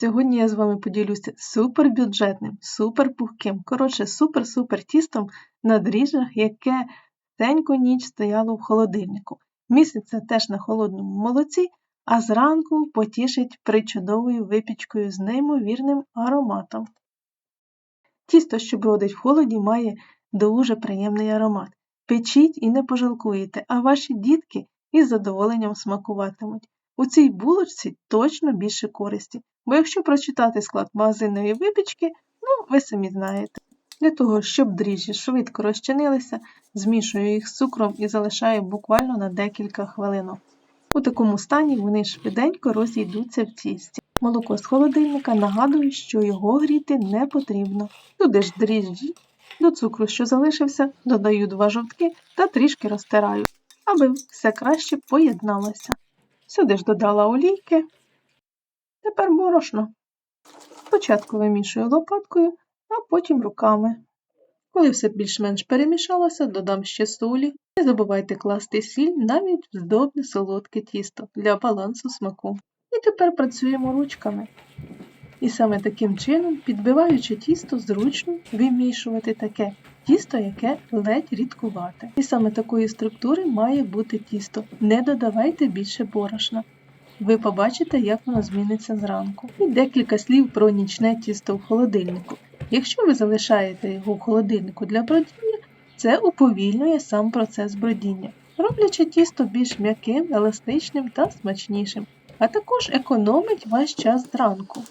Сьогодні я з вами поділюся супербюджетним, суперпухким, коротше, супер-супер тістом на дріжджах, яке теньку ніч стояло в холодильнику. Місяця теж на холодному молоці, а зранку потішить причудовою випічкою з неймовірним ароматом. Тісто, що бродить в холоді, має дуже приємний аромат. Печіть і не пожалкуєте, а ваші дітки із задоволенням смакуватимуть. У цій булочці точно більше користі, бо якщо прочитати склад магазинної випічки, ну ви самі знаєте. Для того, щоб дріжджі швидко розчинилися, змішую їх з цукром і залишаю буквально на декілька хвилинок. У такому стані вони швиденько розійдуться в тісті. Молоко з холодильника нагадую, що його гріти не потрібно. Туди ж дріжджі, до цукру, що залишився, додаю два жовтки та трішки розтираю, аби все краще поєдналося. Сюди ж додала олійки. Тепер борошно. Спочатку вимішую лопаткою, а потім руками. Коли все більш-менш перемішалося, додам ще солі. Не забувайте класти сіль навіть в здобне солодке тісто для балансу смаку. І тепер працюємо ручками. І саме таким чином, підбиваючи тісто, зручно вимішувати таке тісто, яке ледь рідкувате. І саме такої структури має бути тісто. Не додавайте більше борошна. Ви побачите, як воно зміниться зранку. І декілька слів про нічне тісто в холодильнику. Якщо ви залишаєте його в холодильнику для бродіння, це уповільнює сам процес бродіння, роблячи тісто більш м'яким, еластичним та смачнішим, а також економить ваш час зранку.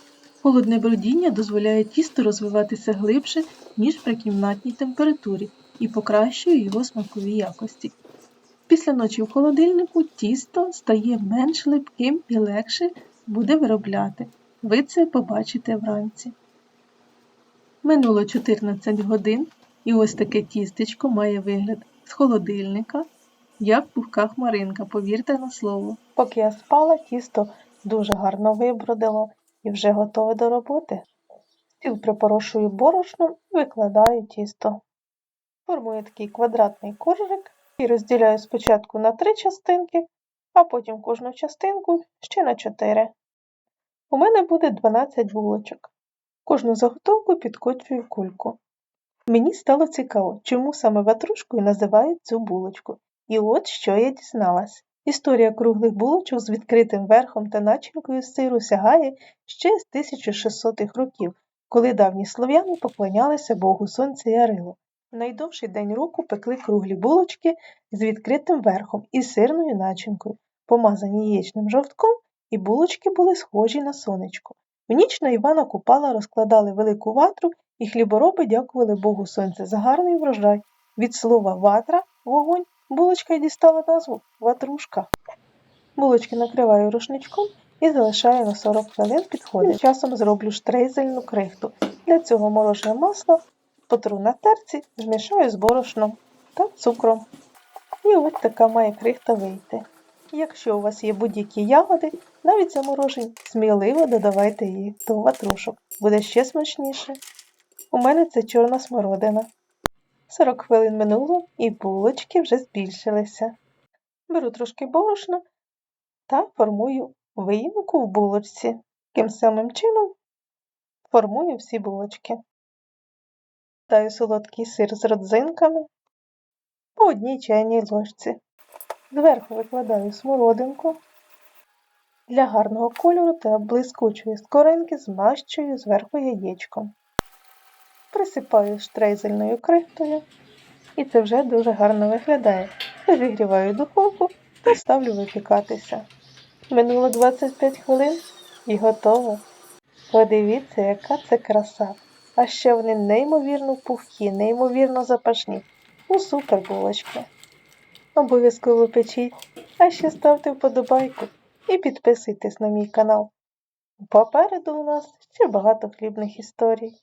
Холодне бродіння дозволяє тісту розвиватися глибше, ніж при кімнатній температурі, і покращує його смакові якості. Після ночі в холодильнику тісто стає менш липким і легше буде виробляти. Ви це побачите вранці. Минуло 14 годин, і ось таке тістечко має вигляд з холодильника, як пухка хмаринка, повірте на слово. Поки я спала, тісто дуже гарно вибродило і вже готове до роботи. Стіл припорошую борошном і викладаю тісто. Формую такий квадратний коржик і розділяю спочатку на три частинки, а потім кожну частинку ще на чотири. У мене буде 12 булочок. Кожну заготовку підкочую в кульку. Мені стало цікаво, чому саме ватрушкою називають цю булочку. І от що я дізналась. Історія круглих булочок з відкритим верхом та начинкою сиру сягає ще з 1600-х років, коли давні слов'яни поклонялися Богу Сонця Ярилу. В найдовший день року пекли круглі булочки з відкритим верхом і сирною начинкою, помазані яєчним жовтком, і булочки були схожі на сонечко. В ніч на Івана Купала розкладали велику ватру, і хлібороби дякували Богу Сонця за гарний врожай. Від слова ватра вогонь булочка й дістала назву ватрушка. Булочки накриваю рушничком і залишаю на 40 хвилин підходить. Часом зроблю штрейзельну крихту. Для цього морожене масло потру на терці, змішаю з борошном та цукром. І ось така має крихта вийти. Якщо у вас є будь-які ягоди, навіть заморожені, сміливо додавайте їх до ватрушок. Буде ще смачніше. У мене це чорна смородина. 40 хвилин минуло і булочки вже збільшилися. Беру трошки борошна та формую виїмку в булочці. Таким самим чином формую всі булочки. Даю солодкий сир з родзинками по одній чайній ложці. Зверху викладаю смородинку. Для гарного кольору та блискучої скоринки змащую зверху яєчком. Присипаю штрейзельною крихтою, і це вже дуже гарно виглядає. Розігріваю духовку та ставлю випікатися. Минуло 25 хвилин і готово. Подивіться, яка це краса. А ще вони неймовірно пухкі, неймовірно запашні. Ну, супер булочки. Обов'язково печіть, а ще ставте вподобайку і підписуйтесь на мій канал. Попереду у нас ще багато хлібних історій.